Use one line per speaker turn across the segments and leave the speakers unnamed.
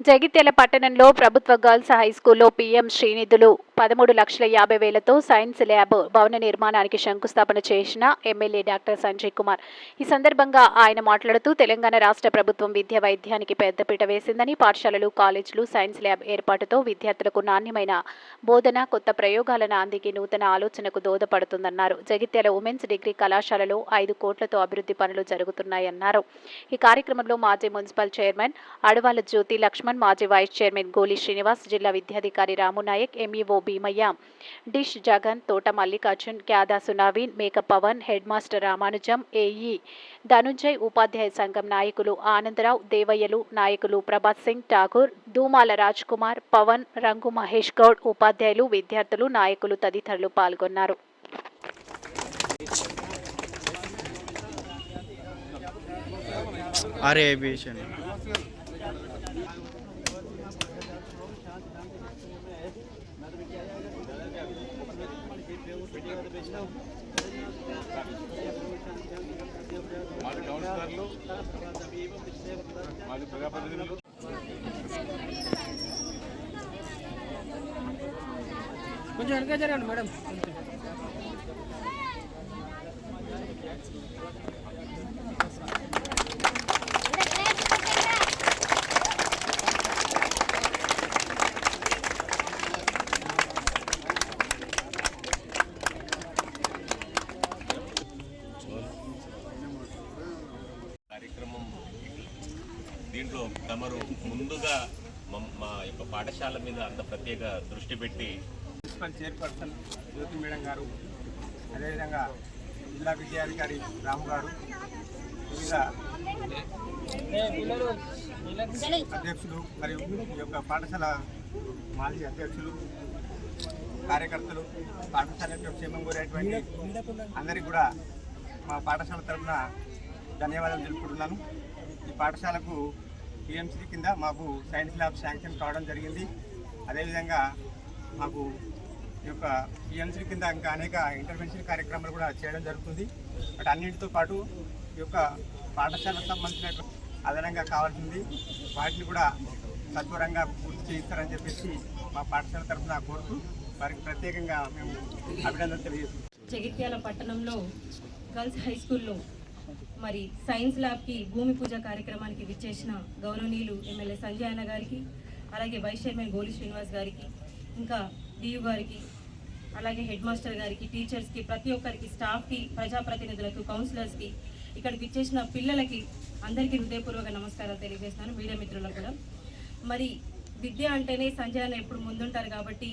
జగిత్యాల పట్టణంలో ప్రభుత్వ girls high స్కూల్లో పీఎం శ్రీనిధులు పదమూడు లక్షల యాభై వేలతో సైన్స్ ల్యాబ్ భవన నిర్మాణానికి శంకుస్థాపన చేసిన ఎమ్మెల్యే డాక్టర్ సంజయ్ కుమార్. ఈ సందర్భంగా ఆయన మాట్లాడుతూ తెలంగాణ రాష్ట్ర ప్రభుత్వం విద్య వైద్యానికి పెద్దపీట వేసిందని పాఠశాలలు కాలేజీలు సైన్స్ ల్యాబ్ ఏర్పాటుతో విద్యార్థులకు నాణ్యమైన బోధన కొత్త ప్రయోగాలను అందికి నూతన ఆలోచనకు దోదపడుతుందన్నారు జగిత్యాల ఉమెన్స్ డిగ్రీ కళాశాలలో ఐదు కోట్లతో అభివృద్ధి పనులు జరుగుతున్నాయన్నారు. ఈ కార్యక్రమంలో మాజీ మున్సిపల్ చైర్మన్ అడవాల జ్యోతి లక్ష్మణ్ మాజీ వైస్ చైర్మన్ గోలి శ్రీనివాస్ జిల్లా విద్యాధికారి Ramunayak MEO Bheemaiah. Dish Jagan Thota Mallikarjun Kyadasu Naveen Meka Pavan head master Ramanujam AE Dhananjay ఉపాధ్యాయ సంఘం నాయకులు ఆనందరావు దేవయ్యలు నాయకులు ప్రభాత్ సింగ్ ఠాకూర్ దూమాల రాజ్ కుమార్ పవన్ రంగు మహేష్ గౌడ్ ఉపాధ్యాయులు విద్యార్థులు నాయకులు తదితరులు పాల్గొన్నారు.
అరే ఏవియేషన్
కొంచెం వెనక జరగండి మేడం.
కార్యక్రమం దీంట్లో తమరు ముందుగా మా యొక్క పాఠశాల మీద అంత ప్రత్యేక దృష్టి పెట్టి
మున్సిపల్ చైర్పర్సన్ జ్యోతి మేడం గారు అదేవిధంగా జిల్లా విద్యాధికారి రాము గారు వివిధ అధ్యక్షులు మరియు ఈ యొక్క పాఠశాల మాజీ అధ్యక్షులు కార్యకర్తలు పాఠశాల యొక్క క్షేమం కోరేటువంటి అందరికీ కూడా మా పాఠశాల తరఫున ధన్యవాదాలు తెలుపుకుంటున్నాను. ఈ పాఠశాలకు పిఎంసీ కింద మాకు సైన్స్ ల్యాబ్ శాంక్షన్ కావడం జరిగింది. అదేవిధంగా మాకు ఈ యొక్క పిఎంసీ కింద ఇంకా అనేక ఇంటర్వెన్షన్ కార్యక్రమాలు కూడా చేయడం జరుగుతుంది. బట్ అన్నింటితో పాటు ఈ యొక్క పాఠశాలకు సంబంధించిన అదనంగా కావాల్సింది వాటిని కూడా సత్వరంగా పూర్తి చేయిస్తారని చెప్పేసి మా పాఠశాల తరఫున కోరుతూ వారికి ప్రత్యేకంగా మేము అభినందన తెలియజేస్తున్నాం.
జగిత్యాల పట్టణంలో గర్ల్స్ హై స్కూల్లో మరి సైన్స్ ల్యాబ్కి భూమి పూజ కార్యక్రమానికి విచ్చేసిన గౌరవనీయులు ఎమ్మెల్యే సంజయ్ అన్న గారికి అలాగే వైస్ చైర్మన్ గోలి శ్రీనివాస్ గారికి ఇంకా డియు గారికి అలాగే హెడ్ మాస్టర్ గారికి టీచర్స్కి ప్రతి ఒక్కరికి స్టాఫ్కి ప్రజాప్రతినిధులకు కౌన్సిలర్స్కి ఇక్కడికి ఇచ్చేసిన పిల్లలకి అందరికీ హృదయపూర్వక నమస్కారాలు తెలియజేస్తున్నాను మీడియా మిత్రులకు కూడా. మరి విద్య అంటేనే సంజయ్ అన్న ఎప్పుడు ముందుంటారు కాబట్టి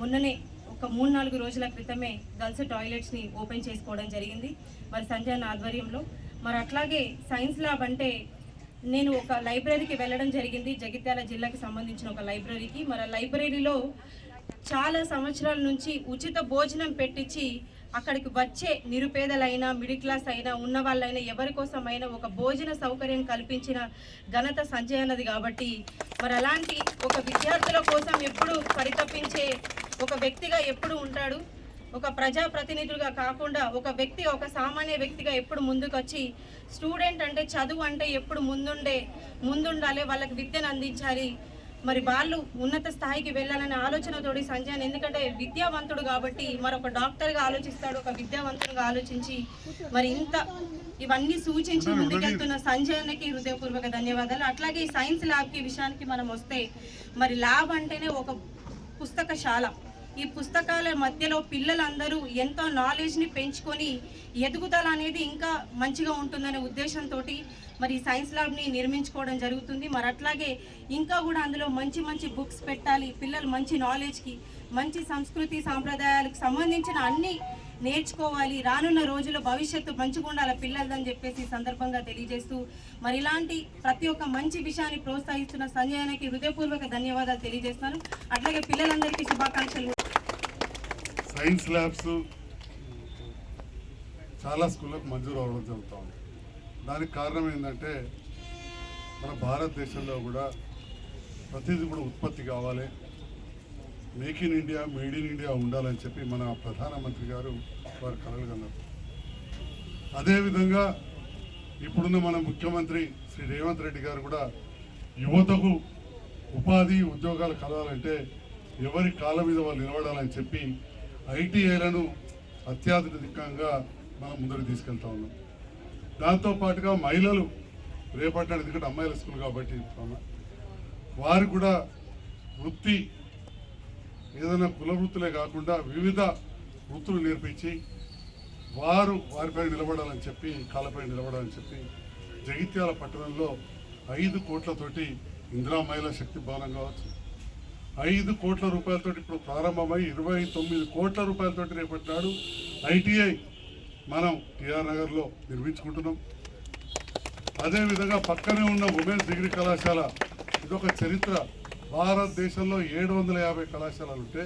మొన్ననే ఒక మూడు నాలుగు రోజుల క్రితమే గర్ల్స్ టాయిలెట్స్ని ఓపెన్ చేసుకోవడం జరిగింది. మరి సంజయ్ అన్న ఆధ్వర్యంలో. మరి అట్లాగే సైన్స్ ల్యాబ్ అంటే నేను ఒక లైబ్రరీకి వెళ్ళడం జరిగింది. జగిత్యాల జిల్లాకి సంబంధించిన ఒక లైబ్రరీకి. మరి లైబ్రరీలో చాలా సంవత్సరాల నుంచి ఉచిత భోజనం పెట్టించి అక్కడికి వచ్చే నిరుపేదలైనా మిడిల్ క్లాస్ అయినా ఉన్న వాళ్ళైనా ఎవరి కోసమైనా ఒక భోజన సౌకర్యం కల్పించిన ఘనత సంజయ్ అన్నది కాబట్టి మరి అలాంటి ఒక విద్యార్థుల కోసం ఎప్పుడు పరితపించే ఒక వ్యక్తిగా ఎప్పుడు ఉంటాడు. ఒక ప్రజా ప్రతినిధులుగా కాకుండా ఒక వ్యక్తి ఒక సామాన్య వ్యక్తిగా ఎప్పుడు ముందుకొచ్చి స్టూడెంట్ అంటే చదువు అంటే ఎప్పుడు ముందుండే ముందుండాలి వాళ్ళకి విద్యను అందించాలి. మరి వాళ్ళు ఉన్నత స్థాయికి వెళ్ళాలనే ఆలోచనతోటి సంజయ్ ఎందుకంటే విద్యావంతుడు కాబట్టి మరి ఒక డాక్టర్గా ఆలోచిస్తాడు ఒక విద్యావంతుడుగా ఆలోచించి మరి ఇంత ఇవన్నీ సూచించి ముందుకెళ్తున్న సంజయ్ అన్నకి హృదయపూర్వక ధన్యవాదాలు. అట్లాగే ఈ సైన్స్ ల్యాబ్కి విషయానికి మనం వస్తే మరి ల్యాబ్ అంటేనే ఒక పుస్తకశాల. ఈ పుస్తకాల మధ్యలో పిల్లలందరూ ఎంతో నాలెడ్జ్ని పెంచుకొని ఎదుగుదల అనేది ఇంకా మంచిగా ఉంటుందనే ఉద్దేశంతో మరి సైన్స్ ల్యాబ్ని నిర్మించుకోవడం జరుగుతుంది. మరి అట్లాగే ఇంకా కూడా అందులో మంచి మంచి బుక్స్ పెట్టాలి. పిల్లలు మంచి నాలెడ్జ్కి మంచి సంస్కృతి సాంప్రదాయాలకు సంబంధించిన అన్ని నేర్చుకోవాలి. రానున్న రోజుల్లో భవిష్యత్తు మంచిగా ఉండాలి పిల్లలదని చెప్పేసి సందర్భంగా తెలియజేస్తూ మరి ఇలాంటి ప్రతి ఒక్క మంచి విషయాన్ని ప్రోత్సహిస్తున్న సంజయానికి హృదయపూర్వక ధన్యవాదాలు తెలియజేస్తున్నాను. అట్లాగే పిల్లలందరికీ శుభాకాంక్షలు.
సైన్స్ ల్యాబ్స్ చాలా స్కూళ్ళకు మంజూరు అవ్వడం జరుగుతూ ఉంది దానికి కారణం ఏంటంటే మన భారతదేశంలో కూడా ప్రతిదీ కూడా ఉత్పత్తి కావాలి. Make in India made in India ఉండాలని చెప్పి మన ప్రధానమంత్రి గారు వారు కలలు కన్నారు. అదేవిధంగా ఇప్పుడున్న మన ముఖ్యమంత్రి శ్రీ రేవంత్ రెడ్డి గారు కూడా యువతకు ఉపాధి ఉద్యోగాలు కలవాలంటే ఎవరి కాళ్ళ మీద వాళ్ళు నిలబడాలని చెప్పి ఐటీఐలను అత్యాధునికంగా మనం ముందుకు తీసుకెళ్తా ఉన్నాం. దాంతో పాటుగా మహిళలు రేపటి నాడు ఎందుకంటే అమ్మాయిల స్కూల్ కాబట్టి వారు కూడా వృత్తి ఏదైనా కుల వృత్తులే కాకుండా వివిధ వృత్తులు నేర్పించి వారు వారిపై నిలబడాలని చెప్పి కాళ్ళపై నిలబడాలని చెప్పి జగిత్యాల పట్టణంలో ఐదు కోట్లతోటి ఇందిరా మహిళా శక్తి భవనం కావచ్చు ఐదు కోట్ల రూపాయలతోటి ఇప్పుడు ప్రారంభమై ఇరవై తొమ్మిది కోట్ల రూపాయలతో రేపటి నాడు ఐటీఐ మనం టిఆర్ నగర్లో నిర్మించుకుంటున్నాం. అదేవిధంగా పక్కనే ఉన్న ఉమెన్స్ డిగ్రీ కళాశాల ఇదొక చరిత్ర. భారతదేశంలో ఏడు వందల యాభై కళాశాలలు ఉంటే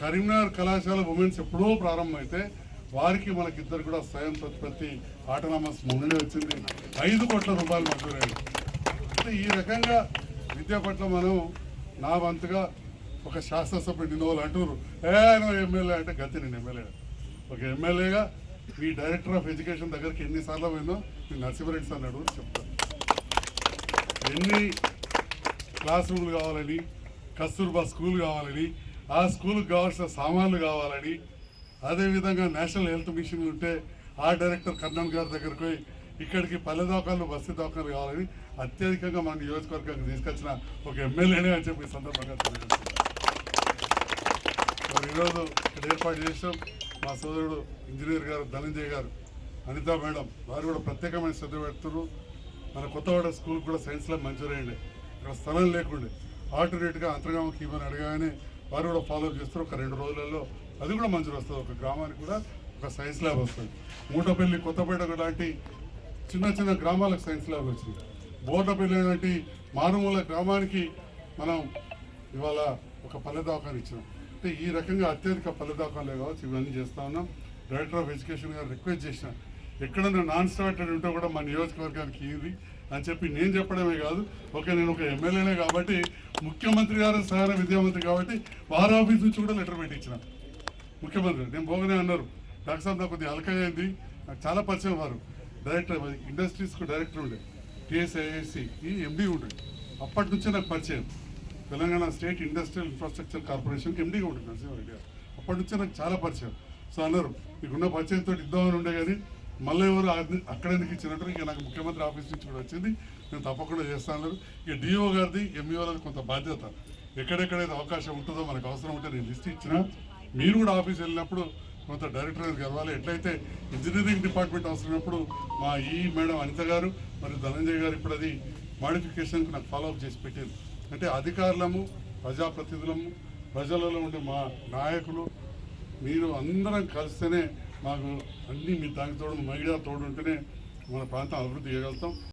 కరీంనగర్ కళాశాల ఉమెన్స్ ఎప్పుడో ప్రారంభమైతే వారికి మనకిద్దరు కూడా స్వయం ప్రతిపత్తి ఆటోనామస్ మొన్ననే వచ్చింది. ఐదు కోట్ల రూపాయలు మంజూరైంది. అంటే ఈ రకంగా విద్య పట్ల మనం నా వంతుగా ఒక శాసనసభ్యుడు నిన్న వాళ్ళు అంటున్నారు. ఏ నువ్వు ఎమ్మెల్యే అంటే గతి నేను ఎమ్మెల్యే. ఒక ఎమ్మెల్యేగా మీ డైరెక్టర్ ఆఫ్ ఎడ్యుకేషన్ దగ్గరికి ఎన్నిసార్లు పోయినో మీ నరసింహరెడ్డి సార్ అడుగు చెప్తాను. ఎన్ని క్లాస్ రూమ్లు కావాలని కస్తూర్బా స్కూల్ కావాలని ఆ స్కూల్కి కావాల్సిన సామాన్లు కావాలని అదేవిధంగా నేషనల్ హెల్త్ మిషన్ ఉంటే ఆ డైరెక్టర్ కర్ణన్ గారి దగ్గరికి పోయి ఇక్కడికి పల్లె దోకాలు బస్సు దోకాలు కావాలని అత్యధికంగా మన నియోజకవర్గానికి తీసుకొచ్చిన ఒక ఎమ్మెల్యేనే అని చెప్పి సందర్భంగా తెలియజేస్తున్నాను. మరి ఈరోజు ఇక్కడ ఏర్పాటు చేసాం మా సోదరుడు ఇంజనీర్ గారు ధనంజయ్ గారు అనితా మేడం వారు కూడా ప్రత్యేకమైన శ్రద్ధ పెడుతున్నారు. మన కొత్తవాడ స్కూల్ కూడా సైన్స్ ల్యాబ్ మంజూరైంది. ఇక్కడ స్థలం లేకుండే. ఆల్టర్నేట్గా అంతర్గామకి ఇవ్వని అడగానే వారు కూడా ఫాలో చేస్తారు. ఒక రెండు రోజులలో అది కూడా మంజూరు వస్తుంది. ఒక గ్రామానికి కూడా ఒక సైన్స్ ల్యాబ్ వస్తుంది. మూటపల్లి కొత్తపేట లాంటి చిన్న చిన్న గ్రామాలకు సైన్స్ ల్యాబ్ వచ్చింది. బోర్డపల్లి లాంటి మారుమూల గ్రామానికి మనం ఇవాళ ఒక పల్లె దావకాన్ని ఇచ్చినాం. అంటే ఈ రకంగా అత్యధిక ఫలితాకాలే కావచ్చు ఇవన్నీ చేస్తూ ఉన్నాం. డైరెక్టర్ ఆఫ్ ఎడ్యుకేషన్ గారు రిక్వెస్ట్ చేసిన ఎక్కడన్నా నాన్ స్టార్టెడ్ ఉంటే కూడా మా నియోజకవర్గానికి ఇది అని చెప్పి నేను చెప్పడమే కాదు. ఓకే నేను ఒక ఎమ్మెల్యేనే కాబట్టి ముఖ్యమంత్రి గారు సహాయ విద్యామంత్రి కాబట్టి వారి ఆఫీస్ నుంచి కూడా లెటర్ పెట్టించిన. ముఖ్యమంత్రి నేను పోగానే అన్నారు డాక్టర్ సాబ్ నాకు కొద్దిగా అలకగా అయింది. నాకు చాలా పరిచయం వారు. డైరెక్టర్ ఇండస్ట్రీస్కు డైరెక్టర్ ఉండే టీఎస్ఐఎస్సి ఈ ఎండి ఉండే. అప్పటి నుంచే నాకు పరిచయం. తెలంగాణ స్టేట్ ఇండస్ట్రియల్ ఇన్ఫ్రాస్ట్రక్చర్ కార్పొరేషన్కి ఎండీగా ఉంటుంది నరసింహారెడ్డి గారు. అప్పటి నుంచే నాకు చాలా పరిచయం. సో అన్నారు మీకున్న పరిచయంతో ఇద్దామని ఉండే కానీ మళ్ళీ ఎవరు అది- అక్కడ ఎందుకు ఇచ్చినట్టు ఇక నాకు ముఖ్యమంత్రి ఆఫీస్ నుంచి కూడా వచ్చింది. నేను తప్పకుండా చేస్తాను అన్నారు. ఇక డిఓ గారిది ఎంఈఓలది కొంత బాధ్యత. ఎక్కడెక్కడైతే అవకాశం ఉంటుందో మనకు అవసరం ఉంటే నేను లిస్ట్ ఇచ్చిన. మీరు కూడా ఆఫీస్ వెళ్ళినప్పుడు కొంత డైరెక్టర్ గారికి కలవాలి ఎట్లయితే ఇంజనీరింగ్ డిపార్ట్మెంట్ అవసరమైనప్పుడు మా ఈ మేడం అనిత గారు మరియు ధనంజయ్ గారు ఇప్పుడు అది మాడిఫికేషన్కి నాకు ఫాలోఅప్ చేసి పెట్టారు. అంటే అధికారులము ప్రజాప్రతినిధులము ప్రజలలో ఉండే మా నాయకులు మీరు అందరం కలిస్తేనే మాకు అన్ని మీ దానికి తోడు మహిళా తోడు ఉంటేనే మన ప్రాంతం అభివృద్ధి చేయగలుగుతాం.